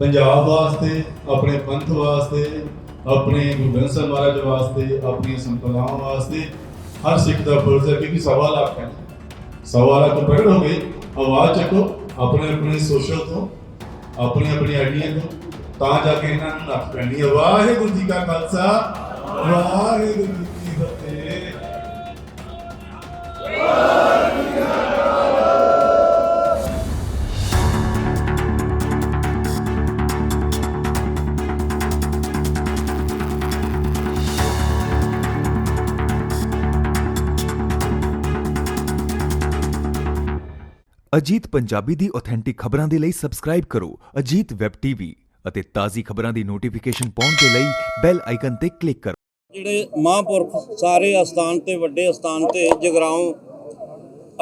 ਪੰਜਾਬ ਵਾਸਤੇ, ਆਪਣੇ ਪੰਥ ਵਾਸਤੇ, ਆਪਣੇ ਗੁਰੂ ਗ੍ਰੰਥ ਸਾਹਿਬ ਮਹਾਰਾਜ ਵਾਸਤੇ, ਆਪਣੀਆਂ ਸੰਪਰਦਾਵਾਂ ਵਾਸਤੇ, ਹਰ ਸਿੱਖ ਦਾ ਫਰਜ਼ ਹੈ ਕਿ ਸਵਾ ਲੱਖ ਹੈ। ਸਵਾ ਲੱਖ ਪ੍ਰਗਟ ਹੋ ਗਏ, ਆਵਾਜ਼ ਚੱਕੋ, ਆਪਣੇ ਆਪਣੇ ਸੋਸ਼ਲ ਤੋਂ, ਆਪਣੀ ਆਪਣੀ ਆਈਡੀਆਂ ਤੋਂ, ਤਾਂ ਜਾ ਕੇ ਇਹਨਾਂ ਨੂੰ ਨੱਥ ਪੈਣੀ ਹੈ। ਵਾਹਿਗੁਰੂ ਜੀ ਕਾ ਖਾਲਸਾ, ਵਾਹਿਗੁਰੂ ਜੀ ਕੀ ਫਤਿਹ। ਅਜੀਤ ਪੰਜਾਬੀ ਦੀ ਆਥੈਂਟਿਕ ਖਬਰਾਂ ਦੇ ਲਈ ਸਬਸਕ੍ਰਾਈਬ ਕਰੋ ਅਜੀਤ ਵੈਬ ਟੀਵੀ ਅਤੇ ਤਾਜ਼ੀ ਖਬਰਾਂ ਦੀ ਨੋਟੀਫਿਕੇਸ਼ਨ ਪਾਉਣ ਦੇ ਲਈ ਬੈਲ ਆਈਕਨ ਤੇ ਕਲਿੱਕ ਕਰੋ। ਜਿਹੜੇ ਮਹਾਂਪੁਰਖ ਸਾਰੇ ਅਸਥਾਨ ਤੇ ਵੱਡੇ ਅਸਥਾਨ ਤੇ ਜਗਰਾਉਂ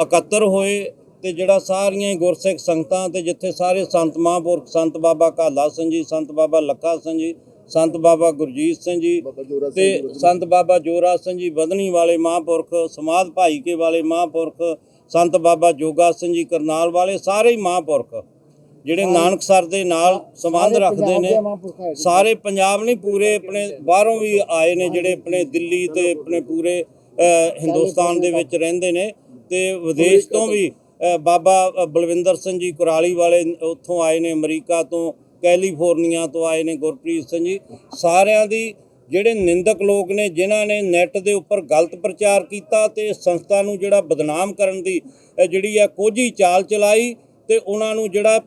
ਇਕੱਤਰ ਹੋਏ ਤੇ ਜਿਹੜਾ ਸਾਰੀਆਂ ਹੀ ਗੁਰਸਿੱਖ ਸੰਗਤਾਂ ਤੇ ਜਿੱਥੇ ਸਾਰੇ ਸੰਤ ਮਹਾਂਪੁਰਖ ਸੰਤ ਬਾਬਾ ਕਾਲਾ ਸਿੰਘ ਜੀ ਸੰਤ ਬਾਬਾ ਲੱਖਾ ਸਿੰਘ ਜੀ ਸੰਤ ਬਾਬਾ ਗੁਰਜੀਤ ਸਿੰਘ ਜੀ ਤੇ ਸੰਤ ਬਾਬਾ ਜੋਰਾ ਸਿੰਘ ਜੀ ਬਦਨੀ ਵਾਲੇ ਮਹਾਂਪੁਰਖ ਸਮਾਧ ਭਾਈ ਕੇ ਵਾਲੇ ਮਹਾਂਪੁਰਖ ਸੰਤ ਬਾਬਾ ਜੋਗਾ ਸਿੰਘ ਜੀ ਕਰਨਾਲ ਵਾਲੇ ਸਾਰੇ ਹੀ ਮਹਾਂਪੁਰਖ ਜਿਹੜੇ ਨਾਨਕਸਰ ਦੇ ਨਾਲ ਸੰਬੰਧ ਰੱਖਦੇ ਨੇ ਸਾਰੇ ਪੰਜਾਬ ਨਹੀਂ ਪੂਰੇ ਆਪਣੇ ਬਾਹਰੋਂ ਵੀ ਆਏ ਨੇ ਜਿਹੜੇ ਆਪਣੇ ਦਿੱਲੀ ਤੇ ਆਪਣੇ ਪੂਰੇ ਹਿੰਦੁਸਤਾਨ ਦੇ ਵਿੱਚ ਰਹਿੰਦੇ ਨੇ ਤੇ ਵਿਦੇਸ਼ ਤੋਂ ਵੀ ਬਾਬਾ ਬਲਵਿੰਦਰ ਸਿੰਘ ਜੀ ਕੁਰਾਲੀ ਵਾਲੇ ਉੱਥੋਂ ਆਏ ਨੇ ਅਮਰੀਕਾ ਤੋਂ ਕੈਲੀਫੋਰਨੀਆ ਤੋਂ ਆਏ ਨੇ ਗੁਰਪ੍ਰੀਤ ਸਿੰਘ ਜੀ ਸਾਰਿਆਂ ਦੀ ਜਿਹੜੇ ਨਿੰਦਕ ਲੋਕ ਨੇ ਜਿਨ੍ਹਾਂ ਨੇ ਨੈੱਟ ਦੇ ਉੱਪਰ ਗਲਤ ਪ੍ਰਚਾਰ ਕੀਤਾ ਤੇ ਸੰਸਥਾ ਨੂੰ ਜਿਹੜਾ ਬਦਨਾਮ ਕਰਨ ਦੀ ਅ, ਜਿਹੜੀ ਆ ਕੋਝੀ ਚਾਲ ਚਲਾਈ ਤੇ ਉਹਨਾਂ ਨੂੰ ਜਿਹੜਾ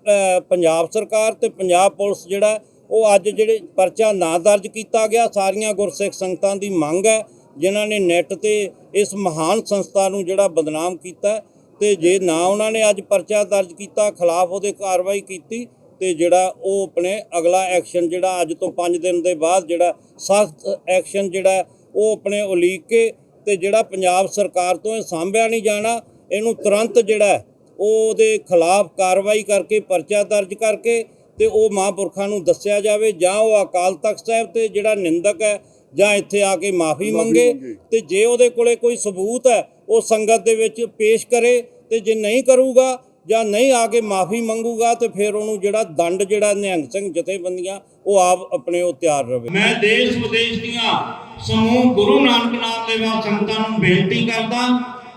ਪੰਜਾਬ ਸਰਕਾਰ ਤੇ ਪੰਜਾਬ ਪੁਲਿਸ ਜਿਹੜਾ ਉਹ ਅੱਜ ਜਿਹੜੇ ਪਰਚਾ ਨਾ ਦਰਜ ਕੀਤਾ ਗਿਆ। ਸਾਰੀਆਂ ਗੁਰਸਿੱਖ ਸੰਗਤਾਂ ਦੀ ਮੰਗ ਹੈ ਜਿਨ੍ਹਾਂ ਨੇ ਨੈੱਟ ਤੇ ਇਸ ਮਹਾਨ ਸੰਸਥਾ ਨੂੰ ਜਿਹੜਾ ਬਦਨਾਮ ਕੀਤਾ ਤੇ ਜੇ ਨਾ ਉਹਨਾਂ ਨੇ ਅੱਜ ਪਰਚਾ ਦਰਜ ਕੀਤਾ ਖਿਲਾਫ ਉਹਦੇ ਕਾਰਵਾਈ ਕੀਤੀ ਤੇ ਜਿਹੜਾ ਉਹ ਆਪਣੇ ਅਗਲਾ ਐਕਸ਼ਨ ਜਿਹੜਾ ਅੱਜ ਤੋਂ 5 ਦਿਨ ਦੇ ਬਾਅਦ ਜਿਹੜਾ ਸਖਤ ਐਕਸ਼ਨ ਜਿਹੜਾ ਉਹ ਆਪਣੇ ਉਲੀਕ ਕੇ ਤੇ ਜਿਹੜਾ ਪੰਜਾਬ ਸਰਕਾਰ ਤੋਂ ਇਹ ਸਾਂਭਿਆ ਨਹੀਂ ਜਾਣਾ ਇਹਨੂੰ ਤੁਰੰਤ ਜਿਹੜਾ ਉਹ ਉਹਦੇ ਖਿਲਾਫ ਕਾਰਵਾਈ ਕਰਕੇ ਪਰਚਾ ਦਰਜ ਕਰਕੇ ਤੇ ਉਹ ਮਹਾਂਪੁਰਖਾਂ ਨੂੰ ਦੱਸਿਆ ਜਾਵੇ ਜਾਂ ਉਹ ਅਕਾਲ ਤਖਤ ਸਾਹਿਬ ਤੇ ਜਿਹੜਾ ਨਿੰਦਕ ਹੈ ਜਾਂ ਇੱਥੇ ਆ ਕੇ ਮਾਫੀ ਮੰਗੇ। ਤੇ ਜੇ ਉਹਦੇ ਕੋਲੇ ਕੋਈ ਸਬੂਤ ਹੈ ਉਹ ਸੰਗਤ ਦੇ ਵਿੱਚ ਪੇਸ਼ ਕਰੇ ਤੇ ਜੇ ਨਹੀਂ ਕਰੂਗਾ ਜਾਂ ਨਹੀਂ ਆ ਕੇ ਮਾਫੀ ਮੰਗੂਗਾ ਤੇ ਫਿਰ ਉਹਨੂੰ ਜਿਹੜਾ ਦੰਡ ਜਿਹੜਾ ਨਿਹੰਗ ਸਿੰਘ ਜਥੇਬੰਦੀਆਂ, ਉਹ ਆਪ ਆਪਣੇ ਉਹ ਤਿਆਰ ਰਵੇ। ਮੈਂ ਦੇਸ਼ ਵਿਦੇਸ਼ ਦੀਆਂ ਸਮੂਹ ਗੁਰੂ ਨਾਨਕ ਨਾਮ ਲੈਵਾ ਸੰਗਤਾਂ ਨੂੰ ਬੇਨਤੀ ਕਰਦਾ,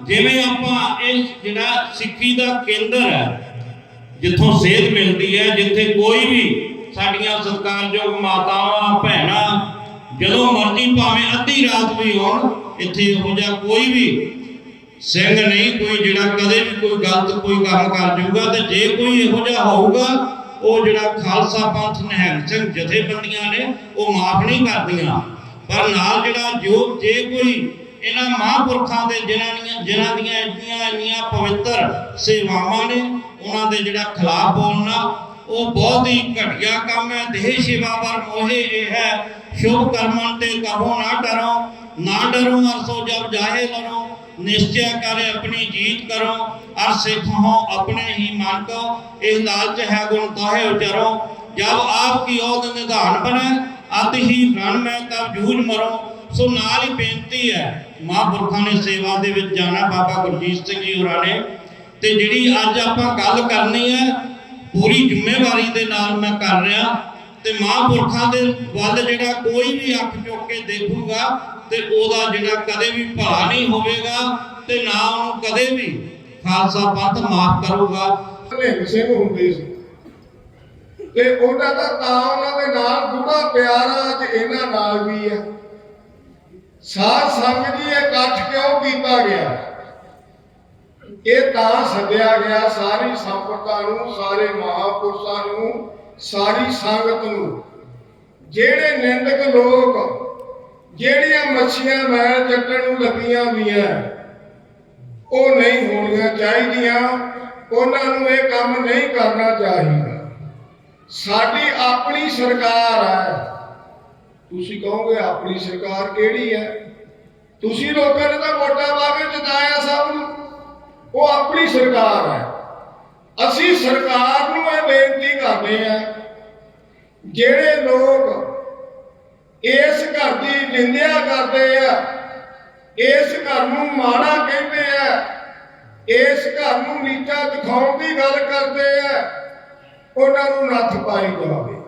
ਜਿਵੇਂ ਆਪਾਂ ਇਹ ਜਿਹੜਾ ਸਿੱਖੀ ਦਾ ਕੇਂਦਰ ਹੈ, ਜਿੱਥੋਂ ਸੇਧ ਮਿਲਦੀ ਹੈ, ਜਿੱਥੇ ਕੋਈ ਵੀ ਸਾਡੀਆਂ ਸਤਿਕਾਰਯੋਗ ਮਾਤਾਵਾਂ, ਭੈਣਾਂ, ਜਦੋਂ ਮਰਜ਼ੀ ਭਾਵੇਂ ਅੱਧੀ ਰਾਤ ਵੀ ਆਉਣ ਇੱਥੇ ਇਹੋ ਜਿਹਾ ਕੋਈ ਵੀ ਸਿੰਘ ਨਹੀਂ, ਕੋਈ ਜਿਹੜਾ ਕਦੇ ਵੀ ਕੋਈ ਗਲਤ ਕੋਈ ਕੰਮ ਕਰ ਜਾਊਗਾ ਤੇ ਜੇ ਕੋਈ ਇਹੋ ਜਿਹਾ ਹੋਊਗਾ, ਉਹ ਜਿਹੜਾ ਖਾਲਸਾ ਪੰਥ ਨਿਹੰਗ ਸਿੰਘ ਜਥੇਬੰਦੀਆਂ ਨੇ, ਉਹ ਮਾਫ ਨਹੀਂ ਕਰਦੀਆਂ। ਪਰ ਨਾਲ ਜਿਹੜਾ ਜੋ ਜੇ ਕੋਈ ਇਹਨਾਂ ਮਹਾਂਪੁਰਖਾਂ ਦੇ ਜਿਨ੍ਹਾਂ ਦੀਆਂ ਜਿਨ੍ਹਾਂ ਦੀਆਂ ਇੰਨੀਆਂ ਇੰਨੀਆਂ ਪਵਿੱਤਰ ਸੇਵਾਵਾਂ ਨੇ, ਉਹਨਾਂ ਦੇ ਜਿਹੜਾ ਖਿਲਾਫ ਬੋਲਣਾ, ਉਹ ਬਹੁਤ ਹੀ ਘਟੀਆ ਕੰਮ ਹੈ। ਦੇਹ ਸੇਵਾ ਪਰ ਮੋਹੇ ਇਹ ਹੈ, ਸ਼ੁਭ ਕਰਮਾਂ ਤੇ ਕਹੋ ਨਾ ਡਰੋ ਨਾ ਡਰੋ ਅਰਸੋ ਜਬ ਜਾਹੇ ਲਰੋ। ਨਿਸ਼ਚੈ ਕਰ ਆਪਣੀ ਜੀਤ ਕਰੋ, ਅਰ ਸਿੱਖ ਹੋ ਆਪਣੇ ਹੀ ਮਨ ਕੋ ਇਹ ਲਾਲਚ ਹੈ ਗੁਣ ਤਾਹੇ ਉਚਰੋ। ਜਬ ਆਪ ਕੀ ਔਦ ਨਿਧਾਨ ਬਣੇ, ਅਤ ਹੀ ਰਣ ਮੈਂ ਤਬ ਜੂਝ ਸੋ ਨਾਲ ਹੀ ਬੇਨਤੀ ਹੈ, ਮਹਾਂਪੁਰਖਾਂ ਨੇ ਸੇਵਾ ਦੇ ਵਿੱਚ ਜਾਣਾ ਬਾਬਾ ਗੁਰਜੀਤ ਸਿੰਘ ਜੀ ਹੋਰਾਂ ਨੇ। ਤੇ ਜਿਹੜੀ ਅੱਜ ਆਪਾਂ ਗੱਲ ਕਰਨੀ ਹੈ, ਪੂਰੀ ਜ਼ਿੰਮੇਵਾਰੀ ਦੇ ਨਾਲ ਮੈਂ ਕਰ ਰਿਹਾ। ਤੇ ਮਹਾਂਪੁਰਖਾਂ ਦੇ ਵੱਲ ਜਿਹੜਾ ਕੋਈ ਵੀ ਅੱਖ ਚੁੱਕ ਕੇ ਦੇਖੂਗਾ ਤੇ ਉਹਦਾ ਜਿਹੜਾ ਕਦੇ ਵੀ ਭਲਾ ਨਹੀਂ ਹੋਵੇਗਾ ਤੇ ਨਾ ਉਹਨੂੰ ਕਦੇ ਵੀ ਖਾਲਸਾ ਪੰਥ ਮਾਫ ਕਰੂਗਾ। ਨਿਹੰਗ ਸਿੰਘ ਹੁੰਦੇ ਸੀ। ਤੇ ਉਹਨਾਂ ਦਾ ਤਾਂ ਉਹਨਾਂ ਦੇ ਨਾਲ ਗੂੜਾ ਪਿਆਰ ਅੱਜ ਇਹਨਾਂ ਨਾਲ ਵੀ ਹੈ ਸਾਧ ਸੰਗ ਜੀ ਇਕੱਠ ਕਿਉਂ ਕੀਤਾ ਗਿਆ? ਇਹ ਤਾਂ ਸੱਦਿਆ ਗਿਆ ਸਾਰੀ ਸੰਪਰਦਾ ਨੂੰ, ਸਾਰੇ ਮਹਾਪੁਰਸ਼ਾਂ ਨੂੰ, ਸਾਰੀ ਸੰਗਤ ਨੂੰ। ਜਿਹੜੇ ਨਿੰਦਕ ਲੋਕ ਜਿਹੜੀਆਂ ਮੱਛੀਆਂ ਮੈਲ ਚੱਟਣ ਨੂੰ ਲੱਗੀਆਂ ਹੋਈਆਂ, ਉਹ ਨਹੀਂ ਹੋਣੀਆਂ ਚਾਹੀਦੀਆਂ। ਉਹਨਾਂ ਨੂੰ ਇਹ ਕੰਮ ਨਹੀਂ ਕਰਨਾ ਚਾਹੀਦਾ। ਸਾਡੀ ਆਪਣੀ ਸਰਕਾਰ ਹੈ। ਤੁਸੀਂ ਕਹੋਗੇ, ਆਪਣੀ ਸਰਕਾਰ ਕਿਹੜੀ ਹੈ? ਤੁਸੀਂ ਲੋਕਾਂ ਨੇ ਤਾਂ ਵੋਟਾਂ ਪਾ ਕੇ ਜਿਤਾਇਆ ਸਭ ਨੂੰ। ਉਹ ਆਪਣੀ ਸਰਕਾਰ ਹੈ। ਅਸੀਂ ਸਰਕਾਰ ਨੂੰ ਇਹ ਬੇਨਤੀ ਕਰਦੇ ਹਾਂ, ਜਿਹੜੇ ਲੋਕ ਇਸ ਘਰ ਦੀ ਨਿੰਦਿਆ ਕਰਦੇ ਆ। ਇਸ ਘਰ ਨੂੰ ਮਾੜਾ ਕਹਿੰਦੇ ਆ। ਇਸ ਘਰ ਨੂੰ ਨੀਚਾ ਦਿਖਾਉਣ ਦੀ ਗੱਲ ਕਰਦੇ ਆ। ਉਹਨਾਂ ਨੂੰ ਨੱਥ ਪਾਈ ਜਾਵੇ।